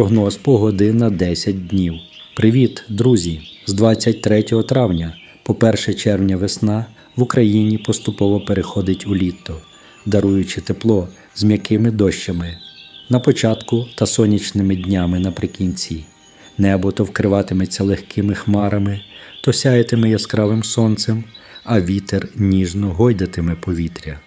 Прогноз погоди на 10 днів. Привіт, друзі! З 23 травня по 1 червня весна в Україні поступово переходить у літо, даруючи тепло з м'якими дощами на початку та сонячними днями наприкінці. Небо то вкриватиметься легкими хмарами, то сяятиме яскравим сонцем, а вітер ніжно гойдатиме повітря.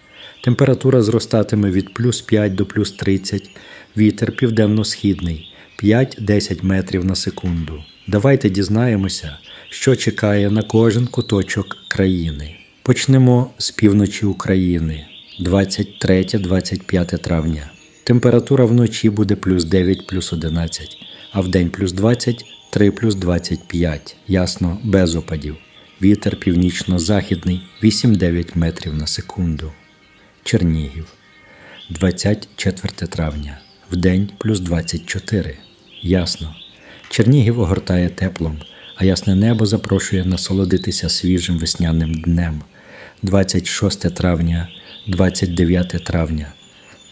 Температура зростатиме від плюс 5 до плюс 30, вітер південно-східний 5-10 метрів на секунду. Давайте дізнаємося, що чекає на кожен куточок країни. Почнемо з півночі України 23-25 травня. Температура вночі буде плюс 9 плюс 11, а вдень плюс 20 3 плюс 25. Ясно, без опадів. Вітер північно-західний 8-9 метрів на секунду. Чернігів 24 травня. Вдень плюс 24. Ясно. Чернігів огортає теплом, а ясне небо запрошує насолодитися свіжим весняним днем. 26 травня, 29 травня.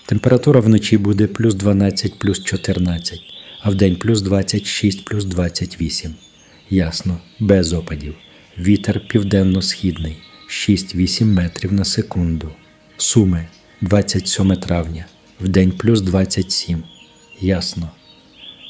Температура вночі буде плюс 12 плюс 14, а вдень плюс 26 плюс 28. Ясно, без опадів. Вітер південно-східний 6-8 метрів на секунду. Суми 27 травня, вдень плюс 27. Ясно.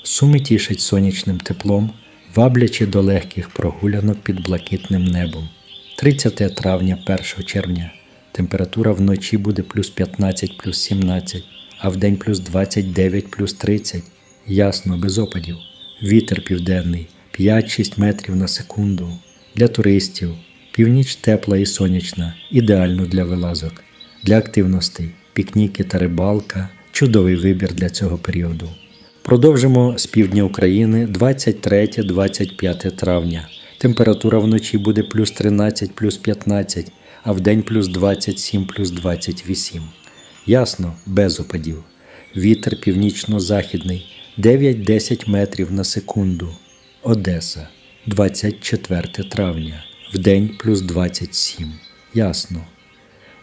Суми тішать сонячним теплом, ваблячи до легких прогулянок під блакитним небом. 30 травня, 1 червня. Температура вночі буде плюс 15 плюс 17, а вдень плюс 29 плюс 30. Ясно, без опадів. Вітер південний 5-6 метрів на секунду. Для туристів. Північ тепла і сонячна, ідеально для вилазок. Для активностей, пікніки та рибалка чудовий вибір для цього періоду. Продовжимо з півдня України 23-25 травня. Температура вночі буде плюс 13 плюс 15, а вдень плюс 27 плюс 28. Ясно, без опадів. Вітер північно-західний 9-10 метрів на секунду. Одеса 24 травня. Вдень плюс 27. Ясно.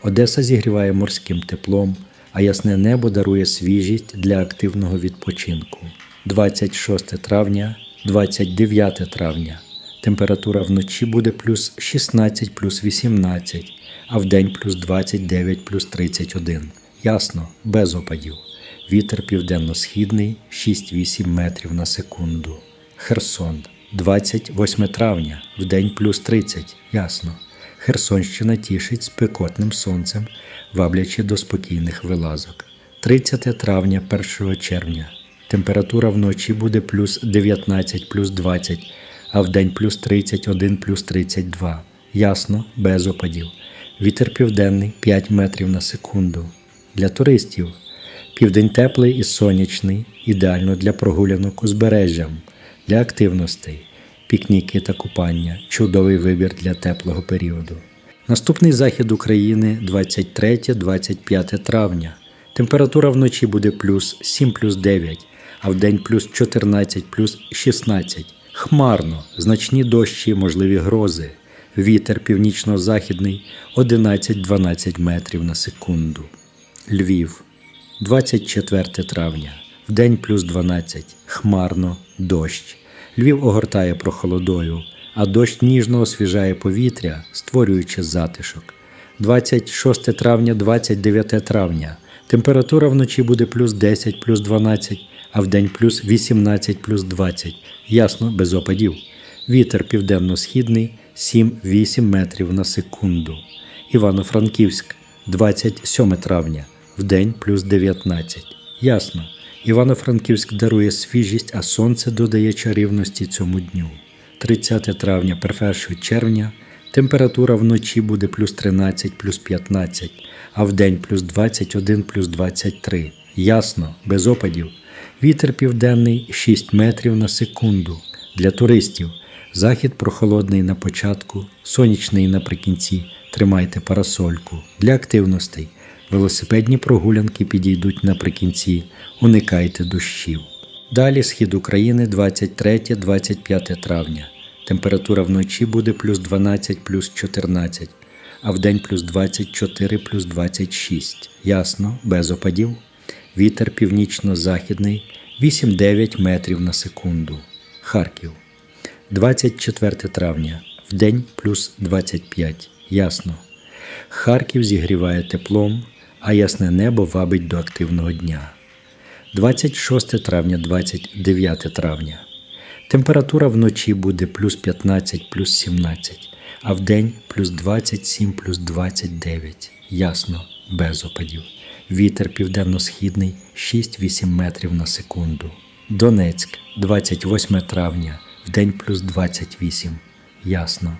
Одеса зігріває морським теплом, а ясне небо дарує свіжість для активного відпочинку. 26 травня, 29 травня. Температура вночі буде плюс 16 плюс 18, а вдень плюс 29 плюс 31. Ясно, без опадів. Вітер південно-східний 6-8 метрів на секунду. Херсон 28 травня, вдень плюс 30. Ясно. Херсонщина тішить спекотним сонцем, ваблячи до спокійних вилазок. 30 травня 1 червня. Температура вночі буде плюс 19 плюс 20, а вдень плюс 31 плюс 32. Ясно, без опадів. Вітер південний 5 метрів на секунду. Для туристів. Південь теплий і сонячний, ідеально для прогулянок узбережжям, для активностей, пікніки та купання чудовий вибір для теплого періоду. Наступний захід України 23-25 травня. Температура вночі буде плюс 7 плюс 9, а вдень плюс 14 плюс 16. Хмарно, значні дощі, можливі грози. Вітер північно-західний 11-12 метрів на секунду. Львів 24 травня. Вдень плюс 12. Хмарно, дощ. Львів огортає прохолодою, а дощ ніжно освіжає повітря, створюючи затишок. 26 травня, 29 травня. Температура вночі буде плюс 10, плюс 12, а вдень плюс 18, плюс 20. Ясно, без опадів. Вітер південно-східний 7-8 метрів на секунду. Івано-Франківськ 27 травня, вдень плюс 19. Ясно. Івано-Франківськ дарує свіжість, а сонце додає чарівності цьому дню. 30 травня, 1 червня. Температура вночі буде плюс 13, плюс 15, а вдень плюс 21, плюс 23. Ясно, без опадів. Вітер південний 6 метрів на секунду. Для туристів. Захід прохолодний на початку, сонячний наприкінці. Тримайте парасольку. Для активностей. Велосипедні прогулянки підійдуть наприкінці. Уникайте дощів. Далі схід України 23-25 травня. Температура вночі буде плюс 12 плюс 14, а вдень плюс 24 плюс 26. Ясно, без опадів. Вітер північно-західний 8-9 метрів на секунду. Харків. 24 травня. Вдень плюс 25. Ясно. Харків зігріває теплом, а ясне небо вабить до активного дня. 26 травня, 29 травня. Температура вночі буде плюс 15, плюс 17, а вдень плюс 27, плюс 29. Ясно, без опадів. Вітер південно-східний 6-8 метрів на секунду. Донецьк, 28 травня, вдень плюс 28. Ясно.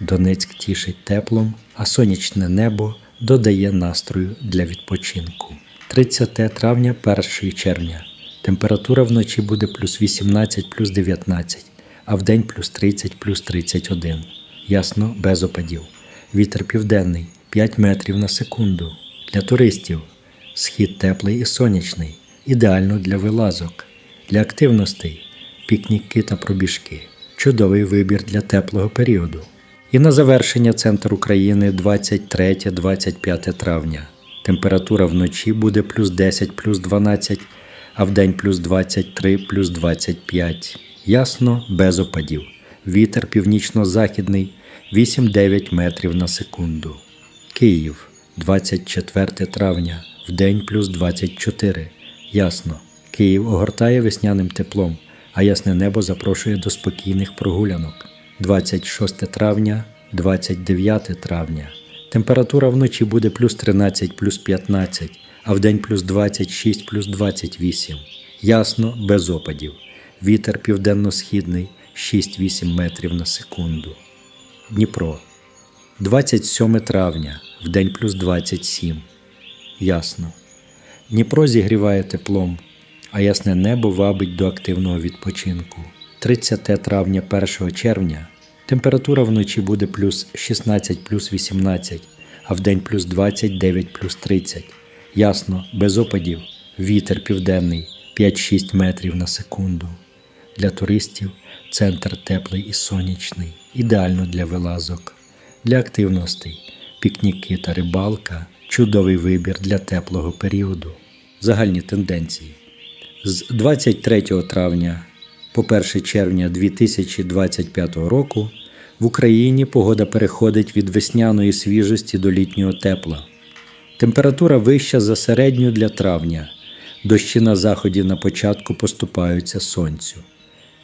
Донецьк тішить теплом, а сонячне небо додає настрою для відпочинку. 30 травня, 1 червня. Температура вночі буде плюс 18, плюс 19, а вдень плюс 30, плюс 31. Ясно, без опадів. Вітер південний 5 метрів на секунду. Для туристів. Схід теплий і сонячний, ідеально для вилазок, для активностей, пікніки та пробіжки. Чудовий вибір для теплого періоду. І на завершення центр України 23-25 травня. Температура вночі буде плюс 10, плюс 12, а вдень плюс 23, плюс 25. Ясно, без опадів. Вітер північно-західний 8-9 метрів на секунду. Київ, 24 травня, вдень плюс 24. Ясно. Київ огортає весняним теплом, а ясне небо запрошує до спокійних прогулянок. 26 травня, 29 травня. Температура вночі буде плюс 13, плюс 15, а вдень плюс 26, плюс 28. Ясно, без опадів. Вітер південно-східний 6-8 метрів на секунду. Дніпро. 27 травня, вдень плюс 27. Ясно. Дніпро зігріває теплом, а ясне небо вабить до активного відпочинку. 30 травня 1 червня температура вночі буде плюс 16 плюс 18, а вдень плюс 29 плюс 30. Ясно, без опадів. Вітер південний 5-6 метрів на секунду. Для туристів центр теплий і сонячний, ідеально для вилазок, для активностей, пікніки та рибалка чудовий вибір для теплого періоду. Загальні тенденції. З 23 травня по 1 червня 2025 року в Україні погода переходить від весняної свіжості до літнього тепла. Температура вища за середню для травня. Дощі на заході на початку поступаються сонцю.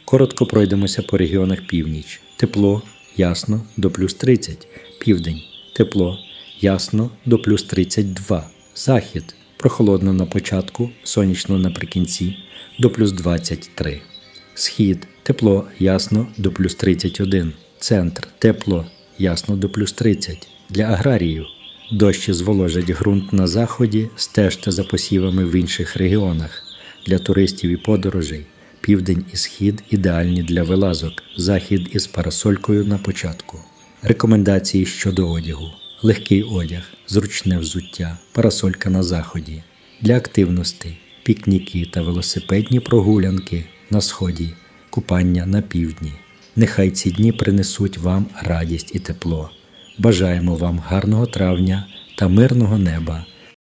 Коротко пройдемося по регіонах північ. Тепло, ясно, до плюс 30. Південь. Тепло, ясно, до плюс 32. Захід. Прохолодно на початку, сонячно наприкінці, до плюс 23. Схід. Тепло, ясно, до плюс 31. Центр. Тепло, ясно, до плюс 30. Для аграріїв. Дощі зволожать ґрунт на заході, стежте за посівами в інших регіонах. Для туристів і подорожей. Південь і схід ідеальні для вилазок, захід із парасолькою на початку. Рекомендації щодо одягу: легкий одяг, зручне взуття, парасолька на заході. Для активностей, пікніки та велосипедні прогулянки на сході, купання на півдні. Нехай ці дні принесуть вам радість і тепло. Бажаємо вам гарного травня та мирного неба